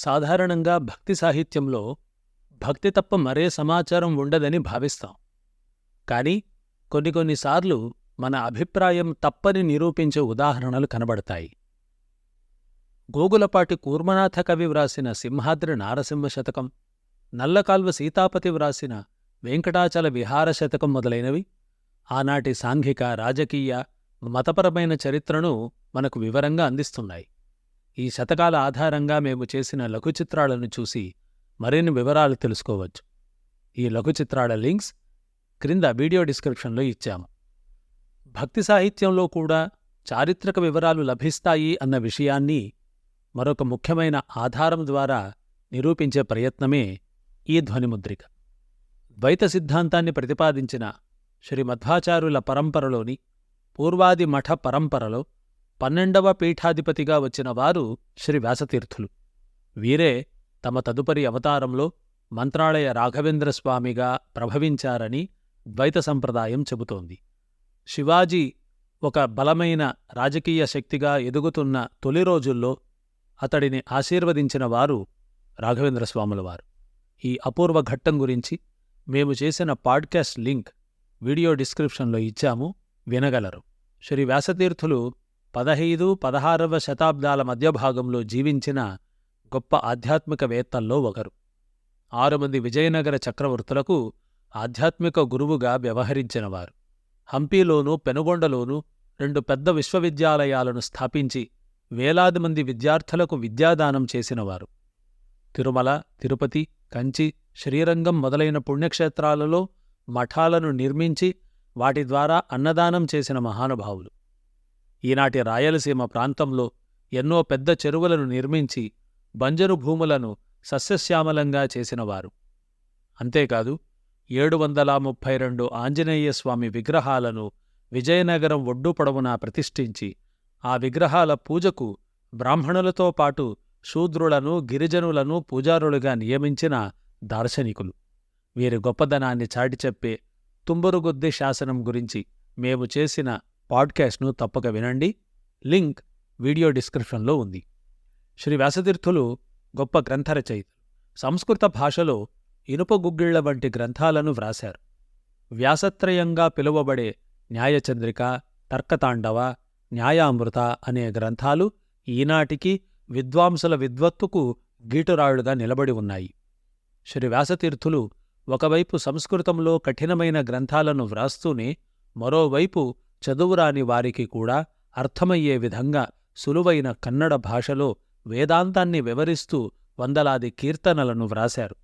సాధారణంగా భక్తి సాహిత్యంలో భక్తి తప్ప మరే సమాచారం ఉండదని భావిస్తాం. కాని కొన్ని కొన్నిసార్లు మన అభిప్రాయం తప్పని నిరూపించే ఉదాహరణలు కనబడతాయి. గోగులపాటి కూర్మనాథ కవి వ్రాసిన సింహాద్రి నారసింహ శతకం నల్లకాల్వ సీతాపతి వ్రాసిన వెంకటాచల విహార శతకం మొదలైనవి ఆనాటి సాంఘిక రాజకీయ మతపరమైన చరిత్రను మనకు వివరంగా అందిస్తున్నాయి. ఈ శతకాల ఆధారంగా మేము చేసిన లఘుచిత్రాలను చూసి మరిన్ని వివరాలు తెలుసుకోవచ్చు. ఈ లఘుచిత్రాల లింక్స్ క్రింద వీడియో డిస్క్రిప్షన్లో ఇచ్చాము. భక్తి సాహిత్యంలో కూడా చారిత్రక వివరాలు లభిస్తాయి అన్న విషయాన్ని మరొక ముఖ్యమైన ఆధారం ద్వారా నిరూపించే ప్రయత్నమే ఈ ధ్వనిముద్రిక. ద్వైత సిద్ధాంతాన్ని ప్రతిపాదించిన శ్రీ మధ్వాచారుల పరంపరలోని పూర్వాది మఠ పరంపరలో పన్నెండవ పీఠాధిపతిగా వచ్చిన వారు శ్రీ వ్యాసతీర్థులు. వీరే తమ తదుపరి అవతారంలో మంత్రాలయ రాఘవేంద్ర స్వామిగా ప్రభవించారని ద్వైత సంప్రదాయం చెబుతోంది. శివాజీ ఒక బలమైన రాజకీయ శక్తిగా ఎదుగుతున్న తొలి రోజుల్లో అతడిని ఆశీర్వదించిన వారు రాఘవేంద్రస్వాములవారు. ఈ అపూర్వ ఘట్టం గురించి మేము చేసిన పాడ్కాస్ట్ లింక్ వీడియో డిస్క్రిప్షన్లో ఇచ్చాము వినగలరు. శ్రీ వ్యాసతీర్థులు పదహైదు పదహారవ శతాబ్దాల మధ్య భాగంలో జీవించిన గొప్ప ఆధ్యాత్మికవేత్తల్లో ఒకరు. ఆరు మంది విజయనగర చక్రవర్తులకు ఆధ్యాత్మిక గురువుగా వ్యవహరించినవారు. హంపీలోనూ పెనుగొండలోనూ రెండు పెద్ద విశ్వవిద్యాలయాలను స్థాపించి వేలాది మంది విద్యార్థులకు విద్యాదానం చేసినవారు. తిరుమల తిరుపతి కంచి శ్రీరంగం మొదలైన పుణ్యక్షేత్రాలలో మఠాలను నిర్మించి వాటి ద్వారా అన్నదానం చేసిన మహానుభావులు. ఈనాటి రాయలసీమ ప్రాంతంలో ఎన్నో పెద్ద చెరువులను నిర్మించి బంజరు భూములను సస్యశ్యామలంగా చేసినవారు. అంతేకాదు ఏడు వందల ముప్పై రెండు ఆంజనేయస్వామి విగ్రహాలను విజయనగరం ఒడ్డు పొడవునా ప్రతిష్ఠించి ఆ విగ్రహాల పూజకు బ్రాహ్మణులతో పాటు శూద్రులను గిరిజనులను పూజారులుగా నియమించిన దార్శనికులు. వీరి గొప్పదనాన్ని చాటిచెప్పే తుంబురుగుద్ది శాసనం గురించి మేము చేసిన పాడ్కాస్ట్ను తప్పక వినండి. లింక్ వీడియో డిస్క్రిప్షన్లో ఉంది. శ్రీ వ్యాసతీర్థులు గొప్ప గ్రంథరచయితలు సంస్కృత భాషలో ఇనుప గుగ్గిళ్ళ వంటి గ్రంథాలను వ్రాశారు. వ్యాసత్రయంగా పిలువబడే న్యాయచంద్రిక తర్కతాండవ న్యాయామృత అనే గ్రంథాలు ఈనాటికి విద్వాంసుల విద్వత్తుకు గీటురాళ్ళుగా నిలబడి ఉన్నాయి. శ్రీ వ్యాసతీర్థులు ఒకవైపు సంస్కృతంలో కఠినమైన గ్రంథాలను వ్రాస్తూనే మరోవైపు చదువురాని వారికి కూడా అర్థమయ్యే విధంగా సులువైన కన్నడ భాషలో వేదాంతాన్ని వివరిస్తూ వందలాది కీర్తనలను వ్రాశారు.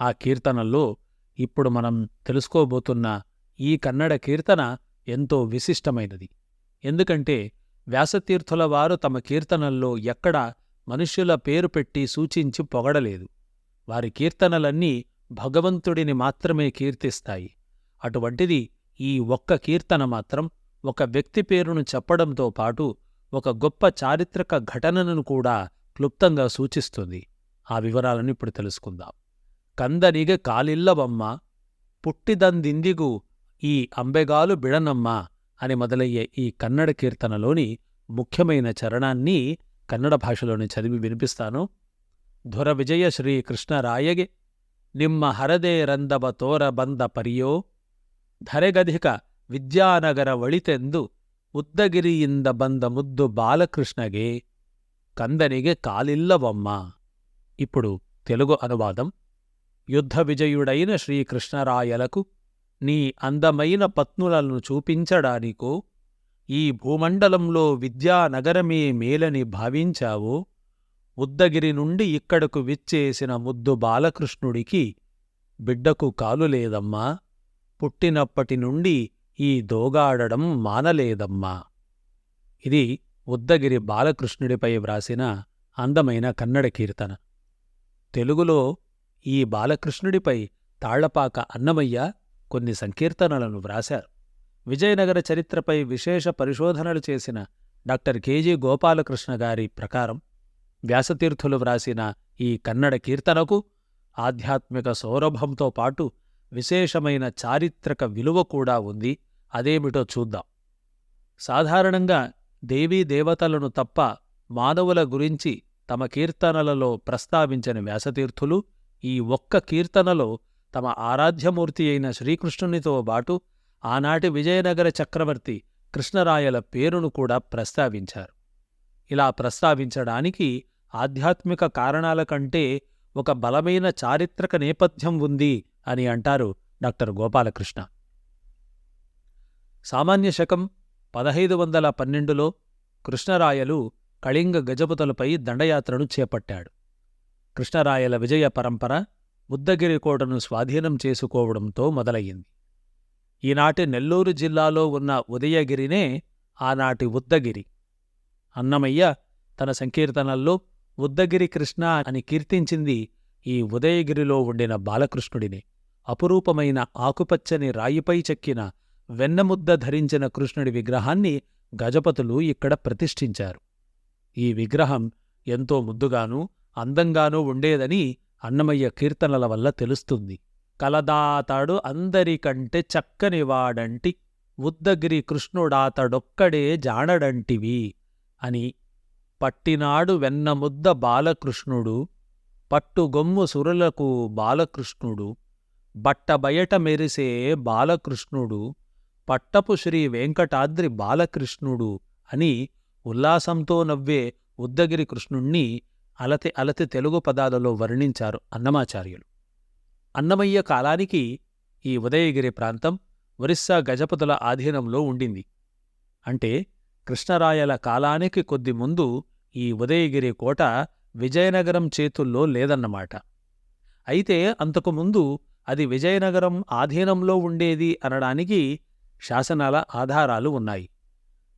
ఆ కీర్తనల్లో ఇప్పుడు మనం తెలుసుకోబోతున్న ఈ కన్నడ కీర్తన ఎంతో విశిష్టమైనది. ఎందుకంటే వ్యాసతీర్థుల వారు తమ కీర్తనల్లో ఎక్కడా మనుష్యుల పేరు పెట్టి సూచించి పొగడలేదు. వారి కీర్తనలన్నీ భగవంతుడిని మాత్రమే కీర్తిస్తాయి. అటువంటిది ఈ ఒక్క కీర్తన మాత్రం ఒక వ్యక్తి పేరును చెప్పడంతో పాటు ఒక గొప్ప చారిత్రక ఘటనను కూడా క్లుప్తంగా సూచిస్తుంది. ఆ వివరాలను ఇప్పుడు తెలుసుకుందాం. కందనిగ కాలిల్లవమ్మ పుట్టిదందిందిగు ఈ అంబెగాలు బిడనమ్మ అని మొదలయ్యే ఈ కన్నడ కీర్తనలోని ముఖ్యమైన చరణాన్ని కన్నడ భాషలోని చదివి వినిపిస్తాను. ధుర విజయ శ్రీకృష్ణరాయగే నిమ్మ హరదే రందవ తోర బంద పరియో ಧರೆಗಧಿಕ ವಿದ್ಯಾನಗರ ಒಳಿತೆಂದು ಉದ್ದಗಿರಿಯಿಂದ ಬಂದ ಮುದ್ದು బాలకృష్ణగే కందనిగే కాలిల్లవమ్మ ఇప్పుడు తెలుగు అనువాదం యుద్ధ విజయుడైన శ్రీకృష్ణరాయలకు నీ అందమైన పత్నులను చూపించడానికో ఈ భూమండలంలో విద్యానగరమే మేలని భావించావో ఉద్దగిరి నుండి ఇక్కడకు విచ్చేసిన ముద్దు బాలకృష్ణుడికి బిడ్డకు కాలు లేదమ్మా పుట్టినప్పటి నుండి ఈ దోగాడడం మానలేదమ్మా. ఇది ఉద్దగిరి బాలకృష్ణుడిపై వ్రాసిన అందమైన కన్నడ కీర్తన. తెలుగులో ఈ బాలకృష్ణుడిపై తాళ్ళపాక అన్నమయ్య కొన్ని సంకీర్తనలను వ్రాశారు. విజయనగర చరిత్రపై విశేష పరిశోధనలు చేసిన డాక్టర్ కెజి గోపాలకృష్ణ గారి ప్రకారం వ్యాసతీర్థులు వ్రాసిన ఈ కన్నడ కీర్తనకు ఆధ్యాత్మిక సౌరభంతో పాటు విశేషమైన చారిత్రక విలువ కూడా ఉంది. అదేమిటో చూద్దాం. సాధారణంగా దేవీ దేవతలను తప్ప మానవుల గురించి తమ కీర్తనలలో ప్రస్తావించిన వ్యాసతీర్థులు ఈ ఒక్క కీర్తనలో తమ ఆరాధ్యమూర్తి అయిన శ్రీకృష్ణునితో బాటు ఆనాటి విజయనగర చక్రవర్తి కృష్ణరాయల పేరును కూడా ప్రస్తావించారు. ఇలా ప్రస్తావించడానికి ఆధ్యాత్మిక కారణాల కంటే ఒక బలమైన చారిత్రక నేపథ్యం ఉంది అని అంటారు డాక్టర్ గోపాలకృష్ణ. సామాన్య శకం పదహైదు వందల పన్నెండులో కృష్ణరాయలు కళింగ గజపతులపై దండయాత్రను చేపట్టాడు. కృష్ణరాయల విజయ పరంపర ఉద్దగిరి కోటను స్వాధీనం చేసుకోవడంతో మొదలయ్యింది. ఈనాటి నెల్లూరు జిల్లాలో ఉన్న ఉదయగిరినే ఆనాటి ఉద్దగిరి. అన్నమయ్య తన సంకీర్తనల్లో ఉద్దగిరి కృష్ణ అని కీర్తించింది ఈ ఉదయగిరిలో ఉండిన బాలకృష్ణుడినే. అపురూపమైన ఆకుపచ్చని రాయిపై చెక్కిన వెన్నముద్ద ధరించిన కృష్ణుడి విగ్రహాన్ని గజపతులు ఇక్కడ ప్రతిష్ఠించారు. ఈ విగ్రహం ఎంతో ముద్దుగానూ అందంగానూ ఉండేదని అన్నమయ్య కీర్తనల వల్ల తెలుస్తుంది. కలదాతాడు అందరికంటే చక్కనివాడంటి ఉద్దగిరి కృష్ణుడాతడొక్కడే జానడంటివి అని పట్టినాడు వెన్నముద్ద బాలకృష్ణుడు పట్టుగొమ్ము సురులకు బాలకృష్ణుడు బట్టబయట మెరిసే బాలకృష్ణుడు పట్టపు శ్రీ వెంకటాద్రి బాలకృష్ణుడు అని ఉల్లాసంతో నవ్వే ఉద్దగిరి కృష్ణుణ్ణి అలతి అలతి తెలుగు పదాలలో వర్ణించారు అన్నమాచార్యులు. అన్నమయ్య కాలానికి ఈ ఉదయగిరి ప్రాంతం ఒరిస్సా గజపతుల ఆధీనంలో ఉండింది. అంటే కృష్ణరాయల కాలానికి కొద్ది ముందు ఈ ఉదయగిరి కోట విజయనగరం చేతుల్లో లేదన్నమాట. అయితే అంతకుముందు అది విజయనగరం ఆధీనంలో ఉండేది అనడానికి శాసనాల ఆధారాలు ఉన్నాయి.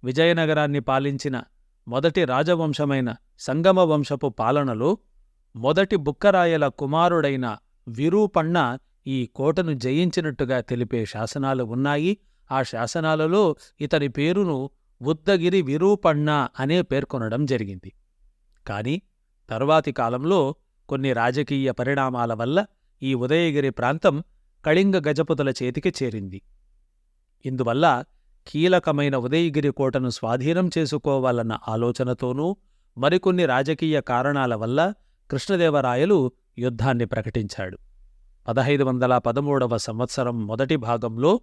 విజయనగరాన్ని పాలించిన మొదటి రాజవంశమైన సంగమ వంశపు పాలనలో మొదటి బుక్కరాయల కుమారుడైన విరూపಣ್ణ ఈ కోటను జయించినట్టుగా తెలిపే శాసనాలు ఉన్నాయి. ఆ శాసనాలలో ఇతని పేరును ఉద్దగిరి విరూపಣ್ణ అనే పేర్కొనడం జరిగింది. కాని తరువాతి కాలంలో కొన్ని రాజకీయ పరిణామాల వల్ల ఈ ఉదయగిరి ప్రాంతం కళింగ గజపతుల చేతికి చేరింది. ఇందువల్ల కీలకమైన ఉదయగిరి కోటను స్వాధీనం చేసుకోవాలన్న ఆలోచనతోనూ మరికొన్ని రాజకీయ కారణాల వల్ల కృష్ణదేవరాయలు యుద్ధాన్ని ప్రకటించాడు. పదహైదు వందల పదమూడవ సంవత్సరం మొదటి భాగంలో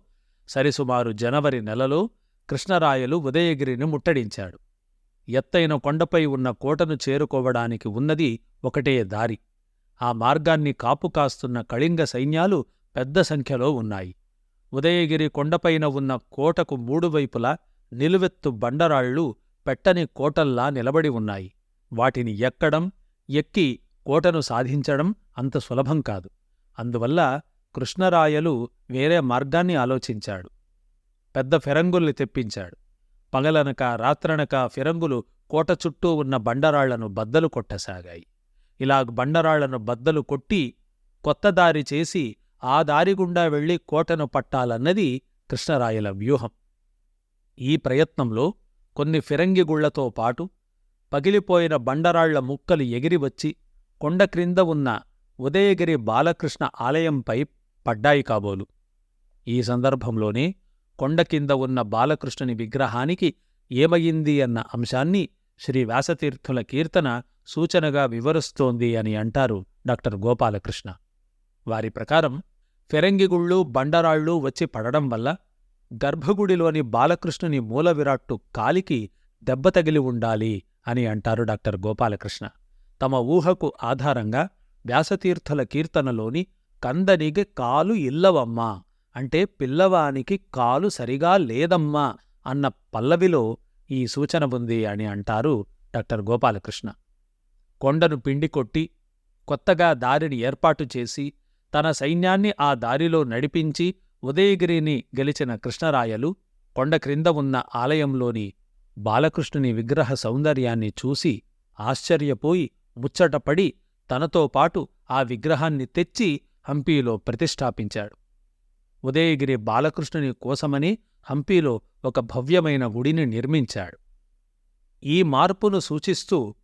సరిసుమారు జనవరి నెలలో కృష్ణరాయలు ఉదయగిరిని ముట్టడించాడు. ఎత్తైన కొండపై ఉన్న కోటను చేరుకోవడానికి ఉన్నది ఒకటే దారి. ఆ మార్గాన్ని కాపు కాస్తున్న కళింగ సైన్యాలు పెద్ద సంఖ్యలో ఉన్నాయి. ఉదయగిరి కొండపైన ఉన్న కోటకు మూడు వైపులా నిలువెత్తు బండరాళ్ళు పెట్టని కోటల్లా నిలబడి ఉన్నాయి. వాటిని ఎక్కడం ఎక్కి కోటను సాధించడం అంత సులభం కాదు. అందువల్ల కృష్ణరాయలు వేరే మార్గాన్ని ఆలోచించాడు. పెద్ద ఫిరంగుల్ని తెప్పించాడు. పగలనక రాత్రనక ఫిరంగులు కోట చుట్టూ ఉన్న బండరాళ్ళను బద్దలు కొట్టసాగాయి. ఇలా బండరాళ్ళను బద్దలు కొట్టి కొత్త దారి చేసి ఆ దారి గుండా వెళ్ళి కోటను పట్టాలన్నది కృష్ణరాయల వ్యూహం. ఈ ప్రయత్నంలో కొన్ని ఫిరంగిగుళ్ళతో పాటు పగిలిపోయిన బండరాళ్ళ ముక్కలు ఎగిరివచ్చి కొండ క్రింద ఉన్న ఉదయగిరి బాలకృష్ణ ఆలయంపై పడ్డాయి కాబోలు. ఈ సందర్భంలోనే కొండ కింద ఉన్న బాలకృష్ణుని విగ్రహానికి ఏమయింది అన్న అంశాన్ని శ్రీ వ్యాసతీర్థుల కీర్తన సూచనగా వివరిస్తోంది అని అంటారు డాక్టర్ గోపాలకృష్ణ. వారి ప్రకారం ఫిరంగిగుళ్ళు బండరాళ్ళు వచ్చి పడడం వల్ల గర్భగుడిలోని బాలకృష్ణుని మూల విరాట్టు కాలికి దెబ్బ తగిలి ఉండాలి అని అంటారు డాక్టర్ గోపాలకృష్ణ. తమ ఊహకు ఆధారంగా వ్యాసతీర్థుల కీర్తనలోని కందనిగి కాలు ఇల్లవమ్మా అంటే పిల్లవానికి కాలు సరిగా లేదమ్మా అన్న పల్లవిలో ఈ సూచన ఉంది అని అంటారు డాక్టర్ గోపాలకృష్ణ. కొండను పిండి కొట్టి కొత్తగా దారిని ఏర్పాటు చేసి తన సైన్యాన్ని ఆ దారిలో నడిపించి ఉదయగిరిని గెలిచిన కృష్ణరాయలు కొండ క్రింద ఉన్న ఆలయంలోని బాలకృష్ణుని విగ్రహ సౌందర్యాన్ని చూసి ఆశ్చర్యపోయి ముచ్చటపడి తనతో పాటు ఆ విగ్రహాన్ని తెచ్చి హంపీలో ప్రతిష్ఠాపించాడు ఉదయగిరి బాలకృష్ణుని కోసమని హంపీలో ఒక భవ్యమైన గుడిని నిర్మించాడు. ఈ మార్పును సూచిస్తూ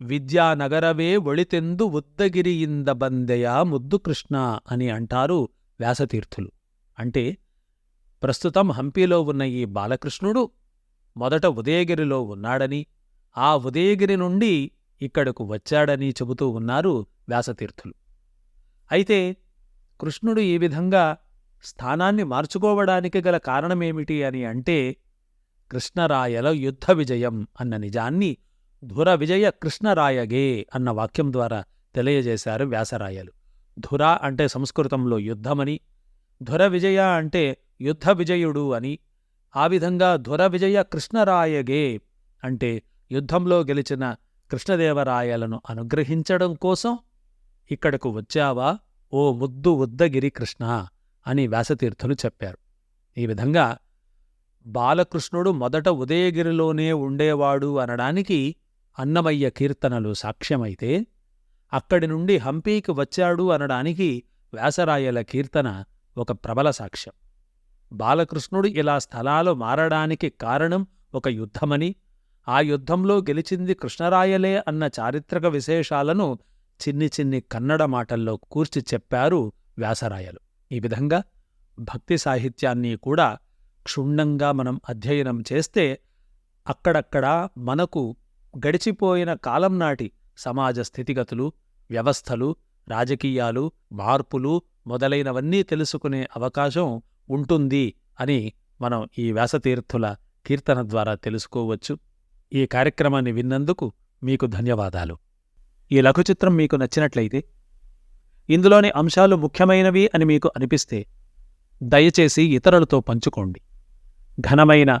విద్యానగరవే ఒళితెందు ఉద్దగిరియింద బందెయ ముద్దు కృష్ణ అని అంటారు వ్యాసతీర్థులు. అంటే ప్రస్తుతం హంపీలో ఉన్న ఈ బాలకృష్ణుడు మొదట ఉదయగిరిలో ఉన్నాడని ఆ ఉదయగిరి నుండి ఇక్కడకు వచ్చాడని చెబుతూ ఉన్నారు వ్యాసతీర్థులు. అయితే కృష్ణుడు ఈ విధంగా స్థానాన్ని మార్చుకోవడానికి గల కారణమేమిటి అని అంటే కృష్ణరాయల యుద్ధ విజయం అన్న నిజాన్ని ధుర విజయ కృష్ణరాయగే అన్న వాక్యం ద్వారా తెలియజేశారు వ్యాసరాయలు. ధుర అంటే సంస్కృతంలో యుద్ధమని ధుర విజయ అంటే యుద్ధ విజయుడు అని ఆ విధంగా ధుర విజయ కృష్ణరాయగే అంటే యుద్ధంలో గెలిచిన కృష్ణదేవరాయలను అనుగ్రహించడం కోసం ఇక్కడకు వచ్చావా? ఓ ముద్దు ఉద్దగిరి కృష్ణ అని వ్యాసతీర్థులు చెప్పారు. ఈ విధంగా బాలకృష్ణుడు మొదట ఉదయగిరిలోనే ఉండేవాడు అనడానికి అన్నమయ్య కీర్తనలు సాక్ష్యమైతే అక్కడి నుండి హంపీకి వచ్చాడు అనడానికి వ్యాసరాయల కీర్తన ఒక ప్రబల సాక్ష్యం. బాలకృష్ణుడు ఇలా స్థలాలు మారడానికి కారణం ఒక యుద్ధమని ఆ యుద్ధంలో గెలిచింది కృష్ణరాయలే అన్న చారిత్రక విశేషాలను చిన్ని చిన్ని కన్నడ మాటల్లో కూర్చి చెప్పారు వ్యాసరాయలు. ఈ విధంగా భక్తి సాహిత్యాన్ని కూడా క్షుణ్ణంగా మనం అధ్యయనం చేస్తే అక్కడక్కడా మనకు గడిచిపోయిన కాలం నాటి సమాజ స్థితిగతులు వ్యవస్థలు రాజకీయాలు మార్పులు మొదలైనవన్నీ తెలుసుకునే అవకాశం ఉంటుంది అని మనం ఈ వ్యాసతీర్థుల కీర్తన ద్వారా తెలుసుకోవచ్చు. ఈ కార్యక్రమాన్ని విన్నందుకు మీకు ధన్యవాదాలు. ఈ లఘుచిత్రం మీకు నచ్చినట్లయితే ఇందులోని అంశాలు ముఖ్యమైనవి అని మీకు అనిపిస్తే దయచేసి ఇతరులతో పంచుకోండి. ఘనమైన